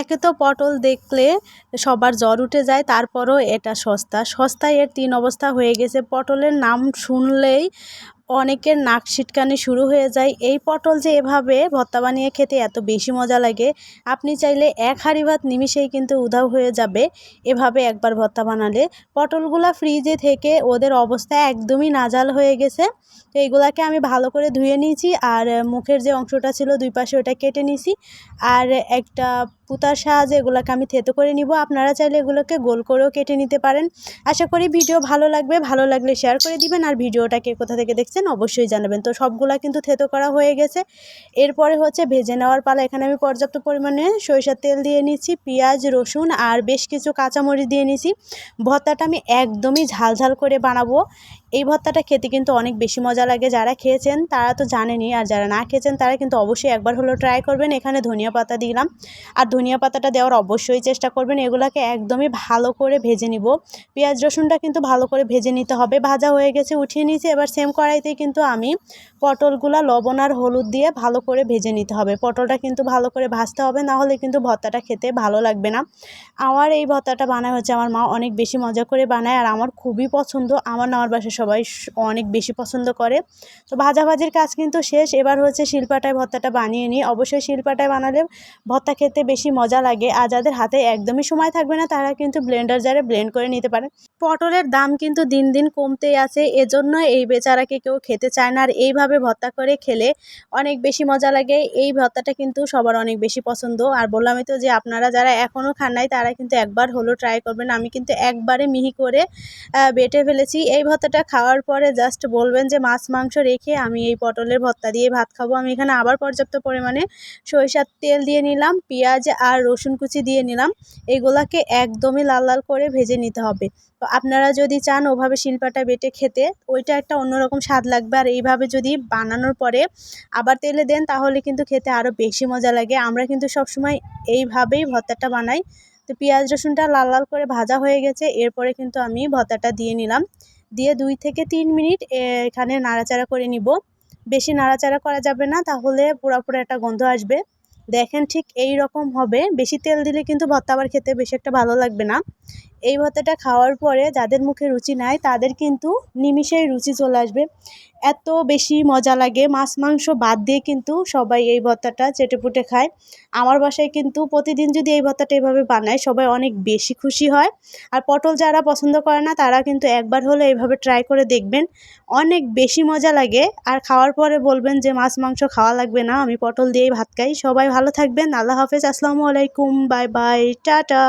একে তো পটল দেখলে সবার জ্বর উঠে যায়, তারপরও এটা সস্তা। সস্তায় এর তিন অবস্থা হয়ে গেছে। পটলের নাম শুনলেই অনেকের নাক ছিটকানি শুরু হয়ে যায়। এই পটল যে এভাবে ভর্তা বানিয়ে খেতে এত বেশি মজা লাগে, আপনি চাইলে এক হাঁড়ি ভাত নিমিষেই কিন্তু উধাও হয়ে যাবে এভাবে একবার ভর্তা বানালে। পটলগুলা ফ্রিজে থেকে ওদের অবস্থা একদমই নাজাল হয়ে গেছে। তো এইগুলাকে আমি ভালো করে ধুয়ে নিয়েছি আর মুখের যে অংশটা ছিল দুই পাশে ওটা কেটে নিয়েছি। আর একটা পুতার সাহায্যে এগুলোকে আমি থেতো করে নিব। আপনারা চাইলে এগুলোকে গোল করেও কেটে নিতে পারেন। আশা করি ভিডিও ভালো লাগবে। ভালো লাগলে শেয়ার করে দিবেন। আর ভিডিওটাকে কোথা থেকে দেখছেন অবশ্যই জানাবেন। তো সবগুলা কিন্তু থেতো করা হয়ে গেছে। এরপরে হচ্ছে ভেজে নেওয়ার পালা। এখানে আমি পর্যাপ্ত পরিমাণে সরিষার তেল দিয়ে নিচ্ছি, পেঁয়াজ, রসুন আর বেশ কিছু কাঁচামরিচ দিয়ে নিছি ভর্তাটা আমি একদমই ঝাল ঝাল করে বানাবো। এই ভর্তাটা খেতে কিন্তু অনেক বেশি মজা লাগে। যারা খেয়েছেন তারা তো জানেনি আর যারা না খেয়েছেন তারা কিন্তু অবশ্যই একবার হলেও ট্রাই করবেন। এখানে ধনিয়া পাতা দিলাম। আর ধনিয়া পাতাটা দেওয়ার অবশ্যই চেষ্টা করবেন। এগুলোকে একদমই ভালো করে ভেজে নিব। পেঁয়াজ, রসুনটা কিন্তু ভালো করে ভেজে নিতে হবে। ভাজা হয়ে গেছে, উঠিয়ে নিয়েছি। এবার সেম কড়াইতেই কিন্তু আমি পটলগুলা লবণ আর হলুদ দিয়ে ভালো করে ভেজে নিতে হবে। পটলটা কিন্তু ভালো করে ভাজতে হবে, না হলে কিন্তু ভর্তাটা খেতে ভালো লাগবে না। আমার এই ভর্তাটা বানায় হচ্ছে আমার মা অনেক বেশি মজা করে বানায় আর আমার খুবই পছন্দ। আমার নামার বাসায় সবাই অনেক বেশি পছন্দ করে। তো ভাজাভাজির কাজ কিন্তু শেষ। এবার হচ্ছে শিল্পাটায় ভর্তাটা বানিয়ে নিই। অবশ্যই শিল্পাটায় বানালে ভর্তা খেতে বেশি মজা লাগে আর যাদের হাতে একদমই সময় থাকবে না, তারা কিন্তু ব্লেন্ডার জারে ব্লেন্ড করে নিতে পারে। পটলের দাম কিন্তু দিন দিন কমতেই আছে। এজন্য এই বেচারাকে কেউ খেতে চায় না। আর এইভাবে ভর্তা করে খেলে অনেক বেশি মজা লাগে। এই ভর্তাটা কিন্তু সবার অনেক বেশি পছন্দ। আর বললামই তো যে আপনারা যারা এখনও খান নাই, তারা কিন্তু একবার হলো ট্রাই করবেন। আমি কিন্তু একবারে মিহি করে বেটে ফেলেছি। এই ভর্তাটা খাওয়ার পরে জাস্ট বলবেন যে, মাছ, মাংস রেখে আমি এই পটলের ভর্তা দিয়ে ভাত খাব। আমি এখানে আবার পর্যাপ্ত পরিমাণে সরিষার তেল দিয়ে নিলাম, পেঁয়াজ আর রসুন কুচি দিয়ে নিলাম। এগুলাকে একদমই লাল লাল করে ভেজে নিতে হবে। তো আপনারা যদি চান ওভাবে শিল্পাটা বেটে খেতে, ওইটা একটা অন্যরকম স্বাদ লাগবে। আর এইভাবে যদি বানানোর পরে আবার তেলে দেন, তাহলে কিন্তু খেতে আরও বেশি মজা লাগে। আমরা কিন্তু সবসময় এইভাবেই ভর্তাটা বানাই। তো পেঁয়াজ, রসুনটা লাল লাল করে ভাজা হয়ে গেছে। এরপরে কিন্তু আমি ভর্তাটা দিয়ে নিলাম। দিয়ে দুই থেকে তিন মিনিট এখানে নাড়াচাড়া করে নিব। বেশি নাড়াচাড়া করা যাবে না, তাহলে পুরোপুরি একটা গন্ধ আসবে। দেখেন ঠিক এই রকম হবে। বেশি তেল দিলে কিন্তু ভর্তা আবার খেতে বেশি একটা ভালো লাগবে না। এই ভর্তাটা খাওয়ার পরে যাদের মুখে রুচি নাই, তাদের কিন্তু নিমিষেই রুচি চলে আসবে। এত বেশি মজা লাগে। মাছ, মাংস বাদ দিয়ে কিন্তু সবাই এই ভর্তাটা চেটেপুটে খায়। আমার বাসায় কিন্তু প্রতিদিন যদি এই ভর্তাটা এভাবে বানায়, সবাই অনেক বেশি খুশি হয়। আর পটল যারা পছন্দ করে না, তারা কিন্তু একবার হলে এইভাবে ট্রাই করে দেখবেন। অনেক বেশি মজা লাগে। আর খাওয়ার পরে বলবেন যে, মাছ, মাংস খাওয়া লাগবে না। আমি পটল দিয়েই ভাত খাই। সবাই ভালো থাকবেন। আল্লাহ হাফেজ। আসসালামু আলাইকুম। Bye bye. টাটা।